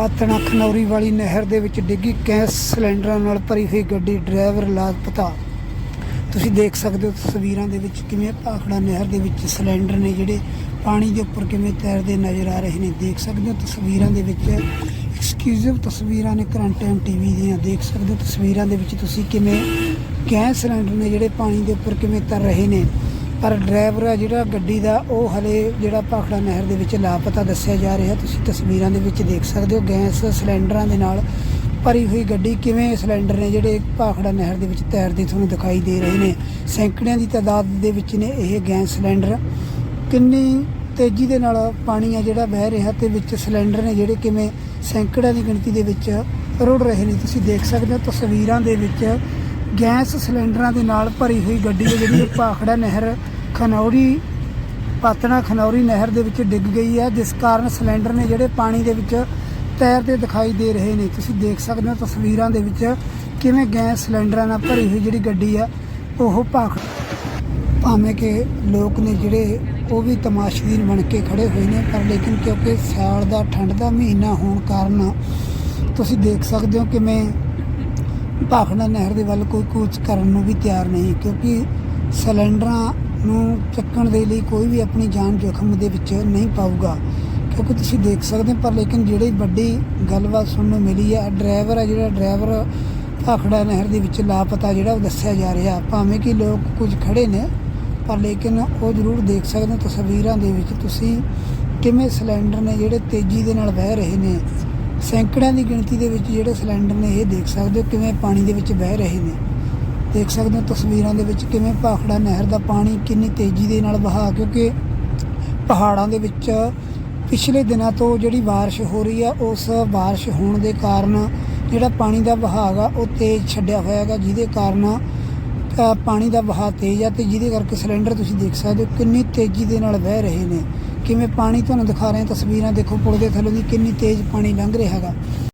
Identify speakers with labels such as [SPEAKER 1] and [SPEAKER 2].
[SPEAKER 1] ਪਾਤਣਾ ਖਨੌਰੀ ਵਾਲੀ ਨਹਿਰ ਦੇ ਵਿੱਚ ਡਿੱਗੀ ਗੈਸ ਸਿਲੰਡਰਾਂ ਨਾਲ ਭਰੀ ਹੋਈ ਗੱਡੀ ਡਰਾਈਵਰ ਲਾਪਤਾ ਤੁਸੀਂ ਦੇਖ ਸਕਦੇ ਹੋ ਤਸਵੀਰਾਂ ਦੇ ਵਿੱਚ ਕਿਵੇਂ ਭਾਖੜਾ ਨਹਿਰ ਦੇ ਵਿੱਚ ਸਿਲੰਡਰ ਨੇ ਜਿਹੜੇ ਪਾਣੀ ਦੇ ਉੱਪਰ ਕਿਵੇਂ ਤੈਰਦੇ ਨਜ਼ਰ ਆ ਰਹੇ ਨੇ। ਦੇਖ ਸਕਦੇ ਹੋ ਤਸਵੀਰਾਂ ਦੇ ਵਿੱਚ ਐਕਸਕਲੂਸਿਵ ਤਸਵੀਰਾਂ ਨੇ ਕਰੰਟ ਟਾਈਮ ਟੀਵੀ ਦੀਆਂ। ਦੇਖ ਸਕਦੇ ਹੋ ਤਸਵੀਰਾਂ ਦੇ ਵਿੱਚ ਤੁਸੀਂ ਕਿਵੇਂ ਗੈਸ ਸਿਲੰਡਰ ਨੇ ਜਿਹੜੇ ਪਾਣੀ ਦੇ ਉੱਪਰ ਕਿਵੇਂ ਤੈਰ ਰਹੇ ਨੇ। ਪਰ ਡਰਾਈਵਰ ਆ ਜਿਹੜਾ ਗੱਡੀ ਦਾ, ਉਹ ਹਲੇ ਜਿਹੜਾ ਭਾਖੜਾ ਨਹਿਰ ਦੇ ਵਿੱਚ ਲਾਪਤਾ ਦੱਸਿਆ ਜਾ ਰਿਹਾ। ਤੁਸੀਂ ਤਸਵੀਰਾਂ ਦੇ ਵਿੱਚ ਦੇਖ ਸਕਦੇ ਹੋ, ਗੈਸ ਸਿਲੰਡਰਾਂ ਦੇ ਨਾਲ ਭਰੀ ਹੋਈ ਗੱਡੀ ਕਿਵੇਂ ਸਿਲੰਡਰ ਨੇ ਜਿਹੜੇ ਭਾਖੜਾ ਨਹਿਰ ਦੇ ਵਿੱਚ ਤੈਰਦੇ ਤੁਹਾਨੂੰ ਦਿਖਾਈ ਦੇ ਰਹੇ ਨੇ। ਸੈਂਕੜਿਆਂ ਦੀ ਤਾਦਾਦ ਦੇ ਵਿੱਚ ਨੇ ਇਹ ਗੈਸ ਸਿਲੰਡਰ। ਕਿੰਨੀ ਤੇਜ਼ੀ ਦੇ ਨਾਲ ਪਾਣੀ ਆ ਜਿਹੜਾ ਵਹਿ ਰਿਹਾ ਤੇ ਵਿੱਚ ਸਿਲੰਡਰ ਨੇ ਜਿਹੜੇ ਕਿਵੇਂ ਸੈਂਕੜਿਆਂ ਦੀ ਗਿਣਤੀ ਦੇ ਵਿੱਚ ਰੁੜ ਰਹੇ ਨੇ। ਤੁਸੀਂ ਦੇਖ ਸਕਦੇ ਹੋ ਤਸਵੀਰਾਂ ਦੇ ਵਿੱਚ ਗੈਸ ਸਿਲੰਡਰਾਂ ਦੇ ਨਾਲ ਭਰੀ ਹੋਈ ਗੱਡੀ ਹੈ ਜਿਹੜੀ ਭਾਖੜਾ ਨਹਿਰ, ਖਨੌਰੀ, ਪਾਤਣਾ ਖਨੌਰੀ ਨਹਿਰ ਦੇ ਵਿੱਚ ਡਿੱਗ ਗਈ ਹੈ। ਜਿਸ ਕਾਰਨ ਸਿਲੰਡਰ ਨੇ ਜਿਹੜੇ ਪਾਣੀ ਦੇ ਵਿੱਚ ਤੈਰਦੇ ਦਿਖਾਈ ਦੇ ਰਹੇ ਨੇ। ਤੁਸੀਂ ਦੇਖ ਸਕਦੇ ਹੋ ਤਸਵੀਰਾਂ ਦੇ ਵਿੱਚ ਕਿਵੇਂ ਗੈਸ ਸਿਲੰਡਰਾਂ ਨਾਲ ਭਰੀ ਹੋਈ ਜਿਹੜੀ ਗੱਡੀ ਆ, ਉਹ ਭਾਖ ਭਾਵੇਂ ਕਿ ਲੋਕ ਨੇ ਜਿਹੜੇ ਉਹ ਵੀ ਤਮਾਸ਼ਬੀਨ ਬਣ ਕੇ ਖੜੇ ਹੋਏ ਨੇ, ਪਰ ਲੇਕਿਨ ਕਿਉਂਕਿ ਸਿਆਲ ਦਾ, ਠੰਡ ਦਾ ਮਹੀਨਾ ਹੋਣ ਕਾਰਨ ਤੁਸੀਂ ਦੇਖ ਸਕਦੇ ਹੋ ਕਿਵੇਂ ਭਾਖੜਾ ਨਹਿਰ ਦੇ ਵੱਲ ਕੋਈ ਕੂਚ ਕਰਨ ਨੂੰ ਵੀ ਤਿਆਰ ਨਹੀਂ, ਕਿਉਂਕਿ ਸਿਲੰਡਰਾਂ ਨੂੰ ਚੱਕਣ ਦੇ ਲਈ ਕੋਈ ਵੀ ਆਪਣੀ ਜਾਨ ਜੋਖਮ ਦੇ ਵਿੱਚ ਨਹੀਂ ਪਾਊਗਾ। ਕਿਉਂਕਿ ਤੁਸੀਂ ਦੇਖ ਸਕਦੇ ਹੋ, ਪਰ ਲੇਕਿਨ ਜਿਹੜੀ ਵੱਡੀ ਗੱਲਬਾਤ ਸੁਣਨ ਨੂੰ ਮਿਲੀ ਹੈ ਡਰਾਈਵਰ ਹੈ ਜਿਹੜਾ ਡਰਾਈਵਰ ਭਾਖੜਾ ਨਹਿਰ ਦੇ ਵਿੱਚ ਲਾਪਤਾ ਜਿਹੜਾ ਉਹ ਦੱਸਿਆ ਜਾ ਰਿਹਾ। ਭਾਵੇਂ ਕਿ ਲੋਕ ਕੁਝ ਖੜੇ ਨੇ, ਪਰ ਲੇਕਿਨ ਉਹ ਜ਼ਰੂਰ ਦੇਖ ਸਕਦੇ ਹੋ ਤਸਵੀਰਾਂ ਦੇ ਵਿੱਚ ਤੁਸੀਂ ਕਿਵੇਂ ਸਿਲੰਡਰ ਨੇ ਜਿਹੜੇ ਤੇਜ਼ੀ ਦੇ ਨਾਲ ਵਹਿ ਰਹੇ ਨੇ। ਸੈਂਕੜਿਆਂ ਦੀ ਗਿਣਤੀ ਦੇ ਵਿੱਚ ਜਿਹੜੇ ਸਿਲੰਡਰ ਨੇ ਇਹ ਦੇਖ ਸਕਦੇ ਹੋ ਕਿਵੇਂ ਪਾਣੀ ਦੇ ਵਿੱਚ ਵਹਿ ਰਹੇ ਨੇ। ਦੇਖ ਸਕਦੇ ਹੋ ਤਸਵੀਰਾਂ ਦੇ ਵਿੱਚ ਕਿਵੇਂ ਭਾਖੜਾ ਨਹਿਰ ਦਾ ਪਾਣੀ ਕਿੰਨੀ ਤੇਜ਼ੀ ਦੇ ਨਾਲ ਵਹਾ, ਕਿਉਂਕਿ ਪਹਾੜਾਂ ਦੇ ਵਿੱਚ ਪਿਛਲੇ ਦਿਨਾਂ ਤੋਂ ਜਿਹੜੀ ਬਾਰਿਸ਼ ਹੋ ਰਹੀ ਆ, ਉਸ ਬਾਰਿਸ਼ ਹੋਣ ਦੇ ਕਾਰਨ ਜਿਹੜਾ ਪਾਣੀ ਦਾ ਵਹਾਅ ਆ ਉਹ ਤੇਜ਼ ਛੱਡਿਆ ਹੋਇਆ ਹੈਗਾ, ਜਿਹਦੇ ਕਾਰਨ ਪਾਣੀ ਦਾ ਵਹਾਅ ਤੇਜ਼ ਆ ਤੇ ਜਿਹਦੇ ਕਰਕੇ ਸਿਲੰਡਰ ਤੁਸੀਂ ਦੇਖ ਸਕਦੇ ਹੋ ਕਿੰਨੀ ਤੇਜ਼ੀ ਦੇ ਨਾਲ ਵਹਿ ਰਹੇ ਨੇ। ਕਿਵੇਂ ਪਾਣੀ ਤੁਹਾਨੂੰ ਦਿਖਾ ਰਹੇ ਤਸਵੀਰਾਂ, ਦੇਖੋ ਪੁਲ ਦੇ ਥੱਲੇ ਦੀ ਕਿੰਨੀ ਤੇਜ਼ ਪਾਣੀ ਲੰਘ ਰਿਹਾ ਹੈਗਾ।